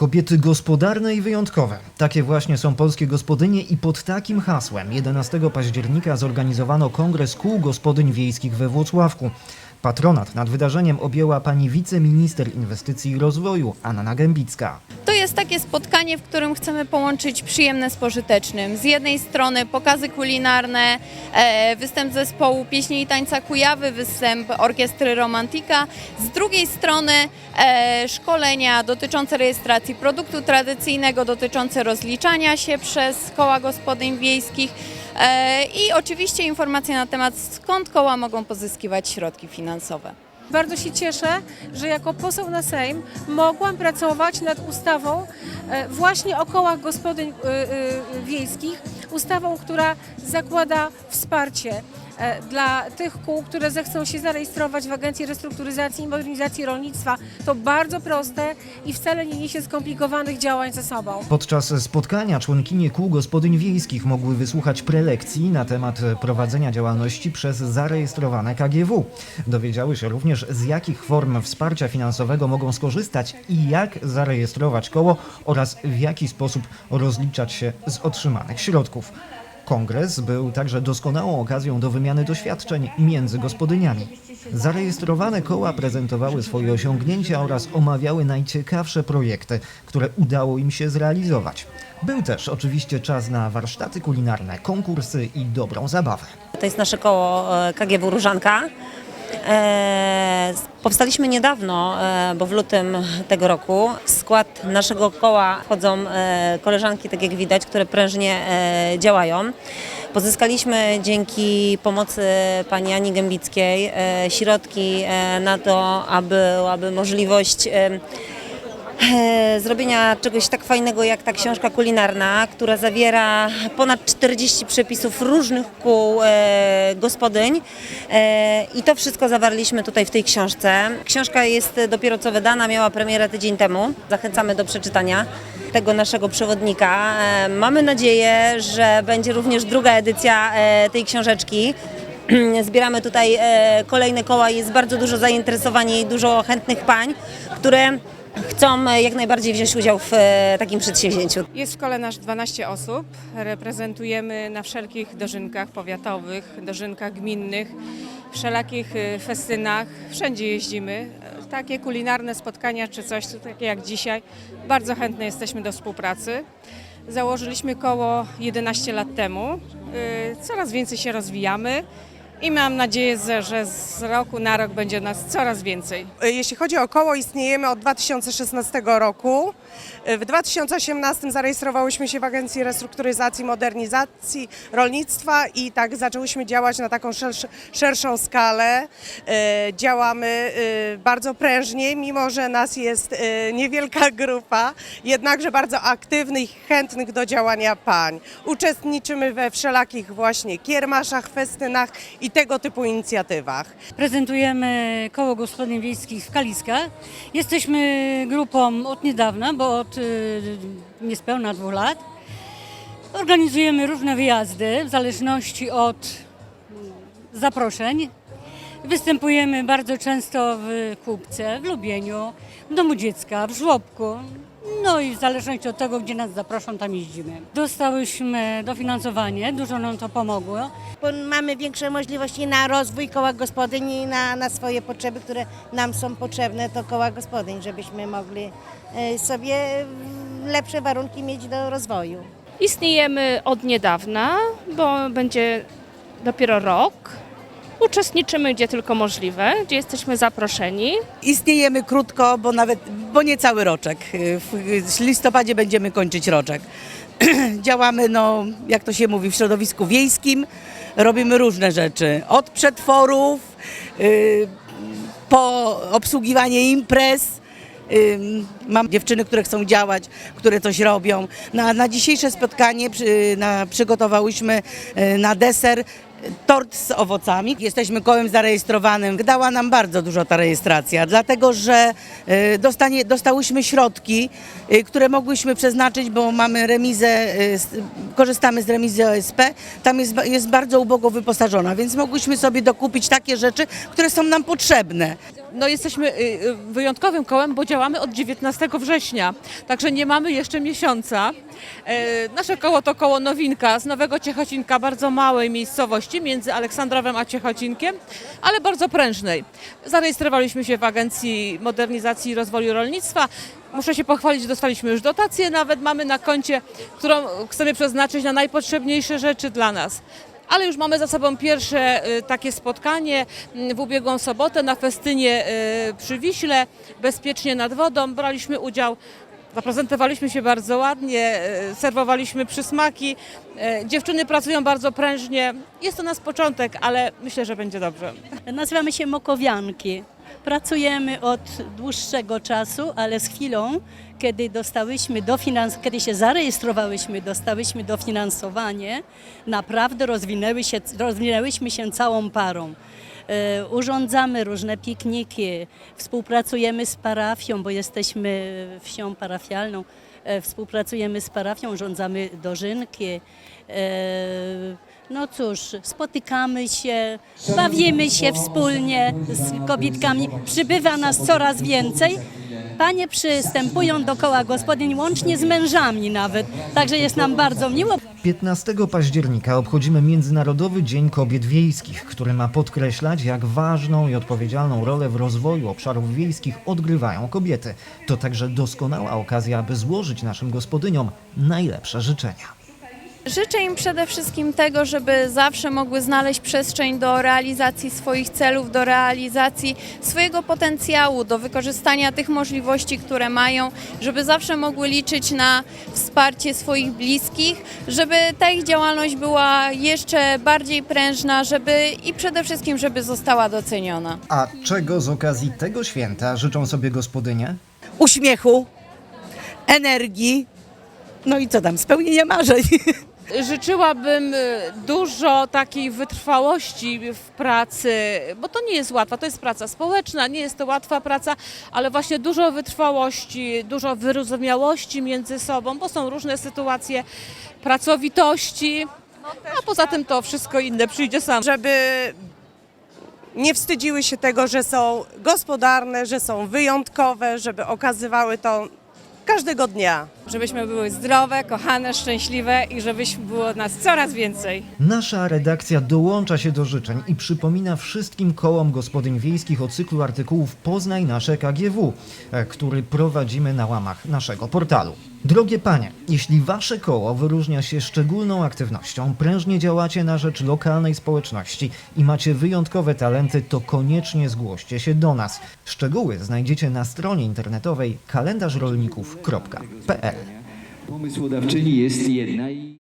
Kobiety gospodarne i wyjątkowe. Takie właśnie są polskie gospodynie i pod takim hasłem 11 października zorganizowano Kongres Kół Gospodyń Wiejskich we Włocławku. Patronat nad wydarzeniem objęła pani wiceminister inwestycji i rozwoju Anna Gębicka. To jest takie spotkanie, w którym chcemy połączyć przyjemne z pożytecznym. Z jednej strony pokazy kulinarne, e, występ zespołu pieśni i tańca Kujawy, występ orkiestry Romantika. Z drugiej strony e, szkolenia dotyczące rejestracji produktu tradycyjnego, dotyczące rozliczania się przez koła gospodyń wiejskich. E, I oczywiście informacje na temat skąd koła mogą pozyskiwać środki finansowe. Bardzo się cieszę, że jako poseł na Sejm mogłam pracować nad ustawą e, właśnie o kołach gospodyń e, wiejskich. Ustawą, która zakłada wsparcie dla tych kół, które zechcą się zarejestrować w Agencji Restrukturyzacji i Modernizacji Rolnictwa. To bardzo proste i wcale nie niesie skomplikowanych działań ze sobą. Podczas spotkania członkinie kół gospodyń wiejskich mogły wysłuchać prelekcji na temat prowadzenia działalności przez zarejestrowane KGW. Dowiedziały się również z jakich form wsparcia finansowego mogą skorzystać i jak zarejestrować koło oraz w jaki sposób rozliczać się z otrzymanych środków. Kongres był także doskonałą okazją do wymiany doświadczeń między gospodyniami. Zarejestrowane koła prezentowały swoje osiągnięcia oraz omawiały najciekawsze projekty, które udało im się zrealizować. Był też oczywiście czas na warsztaty kulinarne, konkursy i dobrą zabawę. To jest nasze koło e, KGW Różanka. E, powstaliśmy niedawno, e, bo w lutym tego roku. W skład naszego koła wchodzą e, koleżanki, tak jak widać, które prężnie e, działają. Pozyskaliśmy dzięki pomocy pani Ani Gębickiej e, środki e, na to, aby byłaby możliwość e, zrobienia czegoś tak fajnego jak ta książka kulinarna, która zawiera ponad 40 przepisów różnych kół e, gospodyń e, i to wszystko zawarliśmy tutaj w tej książce. Książka jest dopiero co wydana, miała premierę tydzień temu. Zachęcamy do przeczytania tego naszego przewodnika. E, mamy nadzieję, że będzie również druga edycja e, tej książeczki. Zbieramy tutaj e, kolejne koła, jest bardzo dużo zainteresowania i dużo chętnych pań, które chcą e, jak najbardziej wziąć udział w e, takim przedsięwzięciu. Jest w kole nasz 12 osób. Reprezentujemy na wszelkich dożynkach powiatowych, dożynkach gminnych, wszelakich y, festynach. Wszędzie jeździmy. E, Takie kulinarne spotkania czy coś takie jak dzisiaj. Bardzo chętne jesteśmy do współpracy. Założyliśmy koło 11 lat temu. Coraz więcej się rozwijamy. I mam nadzieję, że- z roku na rok będzie nas coraz więcej. Jeśli chodzi o koło, istniejemy od 2016 roku. W 2018 zarejestrowałyśmy się w Agencji Restrukturyzacji i Modernizacji Rolnictwa i tak zaczęłyśmy działać na taką szersz- szerszą skalę. E, Działamy e, bardzo prężnie, mimo że nas jest e, niewielka grupa, jednakże bardzo aktywnych chętnych do działania pań. Uczestniczymy we wszelakich właśnie kiermaszach, festynach i tego typu inicjatywach. Prezentujemy koło gospodyń wiejskich w Kaliskach. Jesteśmy grupą od niedawna, bo od y, niespełna dwóch lat. Organizujemy różne wyjazdy w zależności od mm, zaproszeń. Występujemy bardzo często w Kupce, w Lubieniu, w Domu Dziecka, w Żłobku. No i w zależności od tego, gdzie nas zaproszą, tam jeździmy. Dostałyśmy dofinansowanie, dużo nam to pomogło. bo mamy większe możliwości na rozwój koła gospodyń i na, na swoje potrzeby, które nam są potrzebne, to koła gospodyń, żebyśmy mogli e, sobie lepsze warunki mieć do rozwoju. Istniejemy od niedawna, bo będzie dopiero rok. Uczestniczymy gdzie tylko możliwe, gdzie jesteśmy zaproszeni. Istniejemy krótko, bo nawet, bo nie cały roczek. W listopadzie będziemy kończyć roczek. Działamy, no, jak to się mówi, w środowisku wiejskim. Robimy różne rzeczy. Od przetworów, y, po obsługiwanie imprez. Mam dziewczyny, które chcą działać, które coś robią. Na, na dzisiejsze spotkanie przy, na, przygotowałyśmy y, na deser tort z owocami. Jesteśmy kołem zarejestrowanym. Dała nam bardzo dużo ta rejestracja, dlatego że e, dostanie, dostałyśmy środki, e, które mogłyśmy przeznaczyć, bo mamy remizę, z- korzystamy z remizy OSP. Tam jest, jest bardzo ubogo wyposażona, więc mogłyśmy sobie dokupić takie rzeczy, które są nam potrzebne. No jesteśmy y, y, wyjątkowym kołem, bo działamy od 19 września, także nie mamy jeszcze miesiąca. E, Nasze koło to koło Nowinka z Nowego Ciechocinka, bardzo małej miejscowości między Aleksandrowem a Ciechocinkiem, ale bardzo prężnej. Zarejestrowaliśmy się w Agencji Modernizacji i Rozwoju Rolnictwa. Muszę się pochwalić, dostaliśmy już dotację, nawet mamy na koncie, którą chcemy przeznaczyć na najpotrzebniejsze rzeczy dla nas. Ale już mamy za sobą pierwsze y, takie spotkanie mm, w ubiegłą sobotę na festynie y, przy Wiśle, bezpiecznie nad wodą. Braliśmy udział, zaprezentowaliśmy się bardzo ładnie, y, serwowaliśmy przysmaki. Y, Dziewczyny pracują bardzo prężnie. Jest to nas początek, ale myślę, że będzie dobrze. Nazywamy się Mokowianki. Pracujemy od dłuższego czasu, ale z chwilą, kiedy dostałyśmy dofinans, kiedy się zarejestrowałyśmy, dostałyśmy dofinansowanie, naprawdę rozwinęły się, rozwinęłyśmy się całą parą. E, Urządzamy różne pikniki, współpracujemy z parafią, bo jesteśmy wsią parafialną. E, Współpracujemy z parafią, urządzamy dożynki. E, No cóż, spotykamy się, bawimy się wspólnie z kobietkami. Przybywa nas coraz więcej. Panie przystępują do koła gospodyń łącznie z mężami nawet, także jest nam bardzo miło. 15 października obchodzimy Międzynarodowy Dzień Kobiet Wiejskich, który ma podkreślać, jak ważną i odpowiedzialną rolę w rozwoju obszarów wiejskich odgrywają kobiety. To także doskonała okazja, aby złożyć naszym gospodyniom najlepsze życzenia. Życzę im przede wszystkim tego, żeby zawsze mogły znaleźć przestrzeń do realizacji swoich celów, do realizacji swojego potencjału, do wykorzystania tych możliwości, które mają, żeby zawsze mogły liczyć na wsparcie swoich bliskich, żeby ta ich działalność była jeszcze bardziej prężna, żeby i przede wszystkim, żeby została doceniona. A czego z okazji tego święta życzą sobie gospodynie? Uśmiechu, energii, no i co tam, spełnienia marzeń. Życzyłabym y, dużo takiej wytrwałości w pracy, bo to nie jest łatwa, to jest praca społeczna, nie jest to łatwa praca, ale właśnie dużo wytrwałości, dużo wyrozumiałości między sobą, bo są różne sytuacje, pracowitości, a poza tym to wszystko inne przyjdzie sam. żeby nie wstydziły się tego, że są gospodarne, że są wyjątkowe, żeby okazywały to każdego dnia. Żebyśmy były zdrowe, kochane, szczęśliwe i żebyśmy było nas coraz więcej. Nasza redakcja dołącza się do życzeń i przypomina wszystkim kołom gospodyń wiejskich o cyklu artykułów Poznaj nasze KGW, e, który prowadzimy na łamach naszego portalu. Drogie panie, jeśli wasze koło wyróżnia się szczególną aktywnością, prężnie działacie na rzecz lokalnej społeczności i macie wyjątkowe talenty, to koniecznie zgłoście się do nas. Szczegóły znajdziecie na stronie internetowej kalendarzrolników.pl. Pomysłodawczyni jest jedna i